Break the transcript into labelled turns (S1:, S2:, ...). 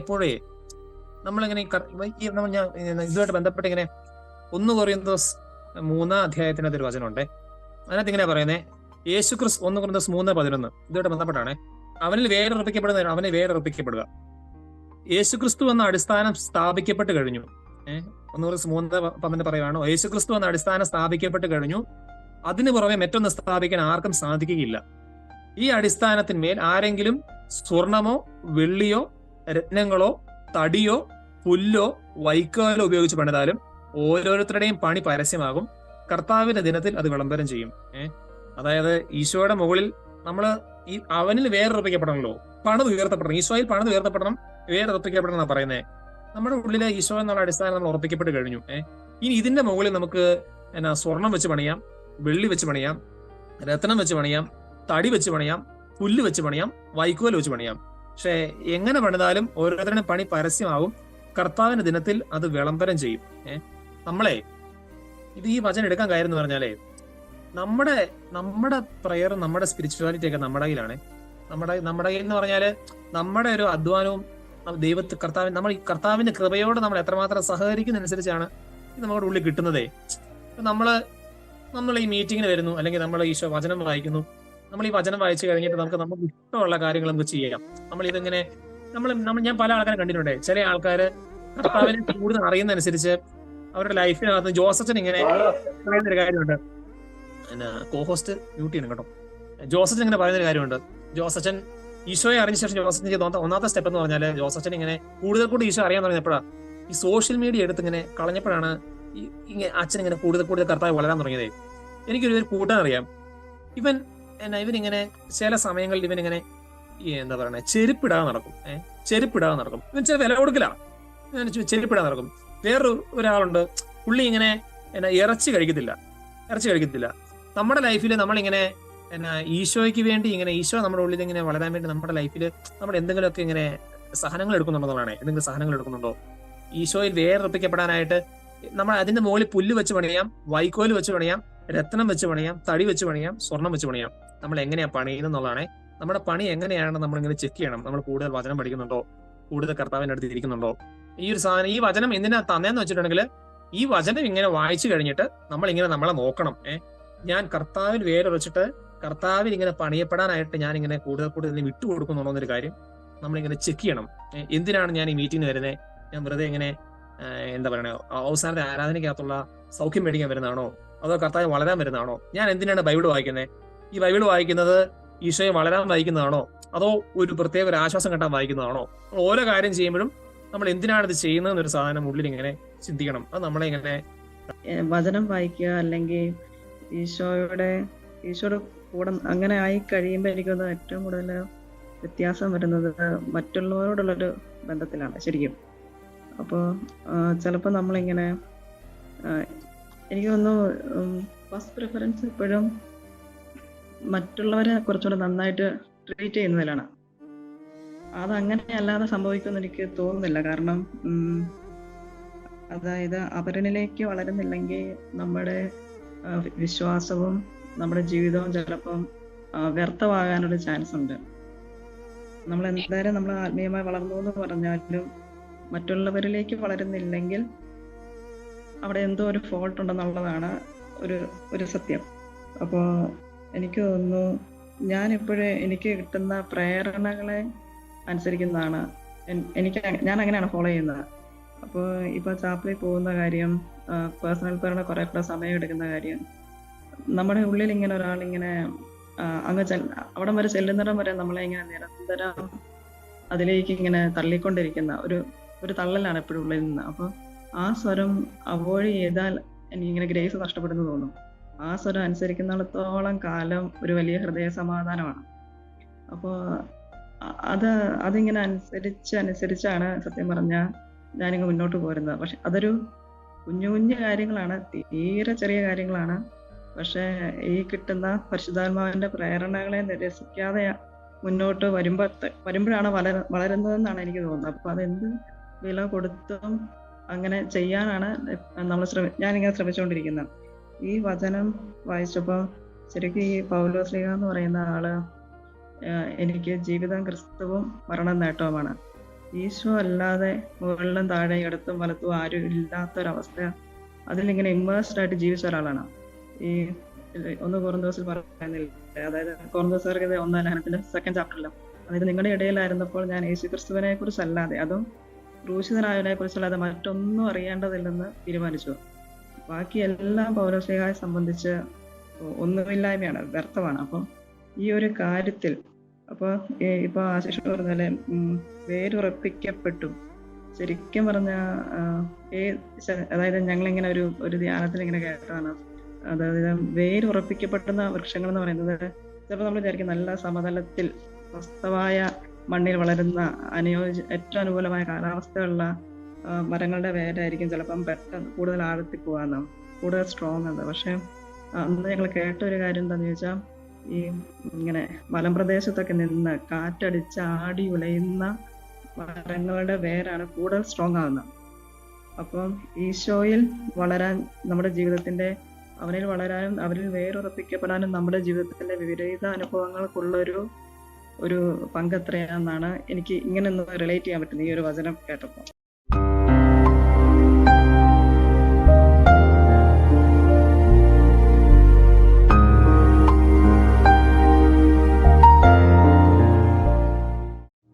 S1: എപ്പോഴേ നമ്മളിങ്ങനെ ഈ ഞാൻ ഇതുമായിട്ട് ബന്ധപ്പെട്ട് ഇങ്ങനെ ഒന്ന് കൊറിയന്തോസ് മൂന്നാം അധ്യായത്തിനകത്ത് ഒരു വചനമുണ്ട്. അതിനകത്ത് ഇങ്ങനെ പറയുന്നേ യേശു ക്രിസ് ഒന്ന് കൊറിയന്തോസ് മൂന്ന് പതിനൊന്ന്. ഇതുമായിട്ട് ബന്ധപ്പെട്ടാണ്. അവനിൽ വേരുറപ്പിക്കപ്പെടുന്ന അവനെ വേരുറപ്പിക്കപ്പെടുക. യേശു ക്രിസ്തു എന്ന അടിസ്ഥാനം സ്ഥാപിക്കപ്പെട്ട് കഴിഞ്ഞു. ഏഹ് ഒന്ന് കൊറിയന്തോസ് മൂന്ന് പന്ത്രണ്ട് പറയുകയാണോ യേശു ക്രിസ്തു എന്ന അടിസ്ഥാനം സ്ഥാപിക്കപ്പെട്ട് കഴിഞ്ഞു. അതിന് പുറമെ മറ്റൊന്ന് സ്ഥാപിക്കാൻ ആർക്കും സാധിക്കുകയില്ല. ഈ അടിസ്ഥാനത്തിന്മേൽ ആരെങ്കിലും സ്വർണമോ വെള്ളിയോ രത്നങ്ങളോ തടിയോ പുല്ലോ വൈക്കോലോ ഉപയോഗിച്ച് പണിതാലും ഓരോരുത്തരുടെയും പണി പരസ്യമാകും. കർത്താവിന്റെ ദിനത്തിൽ അത് വിളംബരം ചെയ്യും. ഏഹ് അതായത് ഈശോയുടെ മുകളിൽ നമ്മൾ ഈ അവനിൽ വേറുറപ്പിക്കപ്പെടണമല്ലോ പണിത് ഉയർത്തപ്പെടണം. ഈശോയിൽ പണിത് ഉയർത്തപ്പെടണം വേറുറപ്പിക്കപ്പെടണം എന്നാ പറയുന്നത് നമ്മുടെ ഉള്ളിലെ ഈശോ എന്നുള്ള അടിസ്ഥാനം നമ്മൾ ഉറപ്പിക്കപ്പെട്ട് കഴിഞ്ഞു. ഏഹ് ഇനി ഇതിന്റെ മുകളിൽ നമുക്ക് എന്നാ സ്വർണം വെച്ച് പണിയാം വെള്ളി വെച്ച് പണിയാം രത്നം വെച്ച് പണിയാം തടി വെച്ച് പണിയാം പുല്ല് വെച്ച് പണിയാം വൈക്കോൽ വെച്ച് പണിയാം. പക്ഷെ എങ്ങനെ പണിതാലും ഓരോരുത്തരുടെ പണി പരസ്യമാവും കർത്താവിന്റെ ദിനത്തിൽ അത് വിളംബരം ചെയ്യും. ഏഹ് നമ്മളെ ഇത് ഈ വചനം എടുക്കാൻ കാര്യം എന്ന് പറഞ്ഞാലേ നമ്മുടെ നമ്മുടെ പ്രയർ നമ്മുടെ സ്പിരിച്വാലിറ്റി ഒക്കെ നമ്മുടെ കയ്യിലാണ്. നമ്മുടെ നമ്മുടെ കയ്യിൽ എന്ന് പറഞ്ഞാൽ നമ്മുടെ ഒരു അധ്വാനവും ദൈവത്തെ കർത്താവ് നമ്മൾ ഈ കർത്താവിന്റെ കൃപയോട് നമ്മൾ എത്രമാത്രം സഹകരിക്കുന്നതനുസരിച്ചാണ് ഇത് നമ്മുടെ ഉള്ളിൽ കിട്ടുന്നതേ. നമ്മൾ നമ്മൾ ഈ മീറ്റിങ്ങിന് വരുന്നു അല്ലെങ്കിൽ നമ്മൾ ഈശോ വചനം വായിക്കുന്നു നമ്മൾ ഈ വചനം വായിച്ചു കഴിഞ്ഞിട്ട് നമുക്ക് നമുക്ക് ഇഷ്ടമുള്ള കാര്യങ്ങൾ നമുക്ക് ചെയ്യാം. നമ്മൾ ഇതിങ്ങനെ നമ്മൾ നമ്മൾ ഞാൻ പല ആൾക്കാരെ കണ്ടിട്ടുണ്ട്. ചില ആൾക്കാർ കർത്താവിനെ കൂടുതൽ അറിയുന്നതനുസരിച്ച് അവരുടെ ലൈഫിനകത്ത് ജോസഫിന് ഇങ്ങനെ പറയുന്നൊരു കാര്യമുണ്ട്. കോഹോസ്റ്റ് മ്യൂട്ട് ചെയ്യണം കേട്ടോ. ജോസഫൻ ഇങ്ങനെ പറയുന്നൊരു കാര്യമുണ്ട്. ജോസച്ചൻ ഈശോയെ അറിഞ്ഞ ശേഷം ജോസച്ചൻ ചെയ്ത ഒന്നാമത്തെ സ്റ്റെപ്പ് എന്ന് പറഞ്ഞാൽ ജോസച്ചൻ ഇങ്ങനെ കൂടുതൽ കൂടുതൽ ഈശോ അറിയാൻ തുടങ്ങിയപ്പോഴാണ് ഈ സോഷ്യൽ മീഡിയ എടുത്ത് ഇങ്ങനെ കളഞ്ഞപ്പോഴാണ് ഈ അച്ഛൻ ഇങ്ങനെ കൂടുതൽ കൂടുതൽ കർത്താവ് വളരാൻ തുടങ്ങിയത്. എനിക്കൊരു കൂട്ടാൻ കൂട്ടം അറിയാം. ഇവൻ എന്നാ ഇവനിങ്ങനെ ചില സമയങ്ങളിൽ ഇവനിങ്ങനെ എന്താ പറയണേ ചെരുപ്പിടാതെ നടക്കും. ഏഹ് ചെരുപ്പിടാതെ നടക്കും. ഇവൻ ചില വില ചെ- ചെരുപ്പിടാതെ നടക്കും. വേറൊരു ഒരാളുണ്ട് പുള്ളി ഇങ്ങനെ എന്നാ ഇറച്ചി കഴിക്കത്തില്ല. ഇറച്ചി കഴിക്കത്തില്ല. നമ്മുടെ ലൈഫിൽ നമ്മളിങ്ങനെ എന്നാ ഈശോയ്ക്ക് വേണ്ടി ഇങ്ങനെ ഈശോ നമ്മുടെ ഉള്ളിൽ ഇങ്ങനെ വളരാൻ വേണ്ടി നമ്മുടെ ലൈഫിൽ നമ്മൾ എന്തെങ്കിലുമൊക്കെ ഇങ്ങനെ സഹനങ്ങൾ എടുക്കുന്നുണ്ടെന്നുള്ളതാണ്. എന്തെങ്കിലും സഹനങ്ങൾ എടുക്കുന്നുണ്ടോ? ഈശോയിൽ വേർപ്പിക്കപ്പെടാനായിട്ട് നമ്മൾ അതിന്റെ മുകളിൽ പുല്ല് വെച്ച് പണിയാം വൈക്കോൽ വെച്ച് പണിയാം രത്നം വെച്ച് പണിയാം തടി വെച്ച് പണിയാം സ്വർണം വെച്ച് പണിയാം. നമ്മൾ എങ്ങനെയാ പണിയുന്നതെന്നുള്ളതാണ് നമ്മുടെ പണി എങ്ങനെയാണ് നമ്മൾ ഇങ്ങനെ ചെക്ക് ചെയ്യണം. നമ്മൾ കൂടുതൽ വചനം പഠിക്കുന്നുണ്ടോ? കൂടുതൽ കർത്താവിന്റെ അടുത്ത് ഇരിക്കുന്നുണ്ടോ? ഈ ഒരു സാധനം ഈ വചനം എന്തിനാ തന്നെയെന്ന് വെച്ചിട്ടുണ്ടെങ്കിൽ ഈ വചനം ഇങ്ങനെ വായിച്ചു കഴിഞ്ഞിട്ട് നമ്മൾ ഇങ്ങനെ നമ്മളെ നോക്കണം. ഏഹ് ഞാൻ കർത്താവിൽ വേറെ വെച്ചിട്ട് കർത്താവിൽ ഇങ്ങനെ പണിയപ്പെടാനായിട്ട് ഞാൻ ഇങ്ങനെ കൂടുതൽ കൂടുതൽ വിട്ടുകൊടുക്കുന്നുണ്ടോ എന്നൊരു കാര്യം നമ്മളിങ്ങനെ ചെക്ക് ചെയ്യണം. എന്തിനാണ് ഞാൻ ഈ മീറ്റിംഗ് വരുന്നത് ഞാൻ വെറുതെ ഇങ്ങനെ എന്താ പറയണേ അവസാനത്തെ ആരാധനയ്ക്കകത്തുള്ള സൗഖ്യം മേടിക്കാൻ വരുന്നതാണോ? അതോ കർത്താവ് വളരാൻ വരുന്നതാണോ? ഞാൻ എന്തിനാണ് ബൈബിൾ വായിക്കുന്നത് ഈ ബൈബിൾ വായിക്കുന്നത് ഈശോയെ വളരാൻ വായിക്കുന്നതാണോ അതോ ഒരു പ്രത്യേക ഒരു ആശ്വാസം കിട്ടാൻ വായിക്കുന്നതാണോ ഓരോ കാര്യം ചെയ്യുമ്പോഴും നമ്മൾ എന്തിനാണ് ഇത് ചെയ്യുന്നത് എന്നൊരു സാധനം ഉള്ളിൽ ഇങ്ങനെ ചിന്തിക്കണം. അത് നമ്മളെ ഇങ്ങനെ
S2: വചനം വായിക്കുക അല്ലെങ്കിൽ ഈശോയുടെ ഈശോയുടെ കൂടെ അങ്ങനെ ആയി കഴിയുമ്പോൾ എനിക്ക് തോന്നുന്നു ഏറ്റവും കൂടുതൽ വ്യത്യാസം വരുന്നത് മറ്റുള്ളവരോടുള്ളൊരു ബന്ധത്തിലാണ് ശരിക്കും. അപ്പോൾ ചിലപ്പോൾ നമ്മളിങ്ങനെ എനിക്ക് തോന്നുന്നു ഫസ്റ്റ് പ്രിഫറൻസ് എപ്പോഴും മറ്റുള്ളവരെ കുറച്ചുകൂടെ നന്നായിട്ട് ട്രീറ്റ് ചെയ്യുന്നതിലാണ്. അത് അങ്ങനെ അല്ലാതെ സംഭവിക്കുമെന്ന് എനിക്ക് തോന്നുന്നില്ല. കാരണം അതായത് അവരനിലേക്ക് വളരുന്നില്ലെങ്കിൽ നമ്മുടെ വിശ്വാസവും നമ്മുടെ ജീവിതവും ചിലപ്പം വ്യർത്ഥമാകാനൊരു ചാൻസ് ഉണ്ട്. നമ്മൾ എന്തായാലും നമ്മൾ ആത്മീയമായി വളർന്നു എന്ന് പറഞ്ഞാലും മറ്റുള്ളവരിലേക്ക് വളരുന്നില്ലെങ്കിൽ അവിടെ എന്തോ ഒരു ഫോൾട്ട് ഉണ്ടെന്നുള്ളതാണ് ഒരു ഒരു സത്യം. അപ്പോൾ എനിക്ക് തോന്നുന്നു ഞാൻ ഇപ്പോഴേ എനിക്ക് കിട്ടുന്ന പ്രേരണകളെ അനുസരിക്കുന്നതാണ്. എനിക്ക് ഞാൻ അങ്ങനെയാണ് ഫോളോ ചെയ്യുന്നത്. അപ്പോൾ ഇപ്പോൾ ചാപ്പിളിൽ പോകുന്ന കാര്യം പേഴ്സണൽ പേരുടെ കുറേ കൂടെ സമയം എടുക്കുന്ന കാര്യം നമ്മുടെ ഉള്ളിൽ ഇങ്ങനെ ആ, അങ്ങ് ചെൽ അവിടം വരെ ചെല്ലുന്നിടം വരെ നമ്മളെ ഇങ്ങനെ നിരന്തരം അതിലേക്ക് ഇങ്ങനെ തള്ളിക്കൊണ്ടിരിക്കുന്ന ഒരു ഒരു തള്ളലാണ് എപ്പോഴും ഉള്ളിൽ നിന്ന്. അപ്പോൾ ആ സ്വരം അവോയ്ഡ് ചെയ്താൽ എനിക്കിങ്ങനെ ഗ്രേസ് നഷ്ടപ്പെടുന്നു തോന്നും. ആ സ്വരം അനുസരിക്കുന്നിടത്തോളം കാലം ഒരു വലിയ ഹൃദയ സമാധാനമാണ് അപ്പോൾ അത് അതിങ്ങനെ അനുസരിച്ച് അനുസരിച്ചാണ് സത്യം പറഞ്ഞാൽ ഞാനിങ്ങ് മുന്നോട്ട് പോരുന്നത്. പക്ഷെ അതൊരു കുഞ്ഞു കുഞ്ഞു കാര്യങ്ങളാണ്. തീരെ ചെറിയ കാര്യങ്ങളാണ്. പക്ഷെ ഈ കിട്ടുന്ന പരിശുദ്ധാത്മാവിന്റെ പ്രേരണകളെ നിരസിക്കാതെ മുന്നോട്ട് വരുമ്പോ വരുമ്പോഴാണ് വളര വളരുന്നതെന്നാണ് എനിക്ക് തോന്നുന്നത്. അപ്പൊ അതെന്ത് വില കൊടുത്തും അങ്ങനെ ചെയ്യാനാണ് നമ്മൾ ശ്രമി ഞാനിങ്ങനെ ശ്രമിച്ചുകൊണ്ടിരിക്കുന്നത്. ഈ വചനം വായിച്ചപ്പോൾ ശരിക്കും ഈ പൗലോസ്ലിഹ എന്ന് പറയുന്ന ആൾ എനിക്ക് ജീവിതം ക്രിസ്തുവും മരണം നേട്ടവുമാണ്. ഈശോ അല്ലാതെ മുകളിലും താഴെ ഇടത്തും വലത്തും ആരും ഇല്ലാത്തൊരവസ്ഥ അതിലിങ്ങനെ ഇമ്മേഴ്സ്ഡ് ആയിട്ട് ജീവിച്ച ഒരാളാണ്. ഈ ഒന്ന് കുറന്തോസിൽ പറയുന്നില്ല. അതായത് കുറന്തോസർക്ക് ഒന്നാം ലേഖനത്തിന്റെ സെക്കൻഡ് ചാപ്റ്ററിലും അതായത് നിങ്ങളുടെ ഇടയിലായിരുന്നപ്പോൾ ഞാൻ യേശു ക്രിസ്തുവിനെ കുറിച്ചല്ലാതെ അതും ക്രൂശിതനായവനെ കുറിച്ചല്ലാതെ മറ്റൊന്നും അറിയേണ്ടതില്ലെന്ന് തീരുമാനിച്ചു. ബാക്കി എല്ലാം പൗരസ്ലിഹായെ സംബന്ധിച്ച് ഒന്നുമില്ലായ്മയാണ് വ്യർത്ഥമാണ്. അപ്പം ഈ ഒരു കാര്യത്തിൽ അപ്പൊ ഇപ്പൊ ആശിഷ് പറഞ്ഞ പോലെ ഉം, വേരുറപ്പിക്കപ്പെട്ടു. ശരിക്കും പറഞ്ഞ ഏ അതായത് ഞങ്ങളിങ്ങനെ ഒരു ഒരു ധ്യാനത്തിൽ ഇങ്ങനെ കേട്ടതാണ്. അതായത് വേരുറപ്പിക്കപ്പെടുന്ന വൃക്ഷങ്ങൾ എന്ന് പറയുന്നത് ചിലപ്പോൾ നമ്മൾ വിചാരിക്കും നല്ല സമതലത്തിൽ സ്വസ്ഥമായ മണ്ണിൽ വളരുന്ന അനുയോജ്യ ഏറ്റവും അനുകൂലമായ കാലാവസ്ഥയുള്ള മരങ്ങളുടെ വേരായിരിക്കും ചിലപ്പം പെട്ടെന്ന് കൂടുതൽ ആഴത്തിൽ പോകാന്ന് കൂടുതൽ സ്ട്രോങ് ആണ് പക്ഷെ അന്ന് ഞങ്ങൾ കേട്ട ഒരു കാര്യം എന്താന്ന് ചോദിച്ചാൽ ഈ ഇങ്ങനെ മലമ്പ്രദേശത്തൊക്കെ നിന്ന് കാറ്റടിച്ച് ആടി ഉലയുന്ന മരങ്ങളുടെ വേരാണ് കൂടുതൽ സ്ട്രോങ് ആകുന്നത് അപ്പം ഈശോയിൽ വളരാൻ നമ്മുടെ ജീവിതത്തിന്റെ അവനിൽ വളരാനും അവരിൽ വേരുറപ്പിക്കപ്പെടാനും നമ്മുടെ ജീവിതത്തിന്റെ വിപരീത അനുഭവങ്ങൾക്കുള്ളൊരു ഒരു പങ്ക് എത്രയാണെന്നാണ് എനിക്ക് ഇങ്ങനെ ഒന്ന് റിലേറ്റ് ചെയ്യാൻ പറ്റുന്നത് ഈ ഒരു വചനം കേട്ടപ്പോൾ.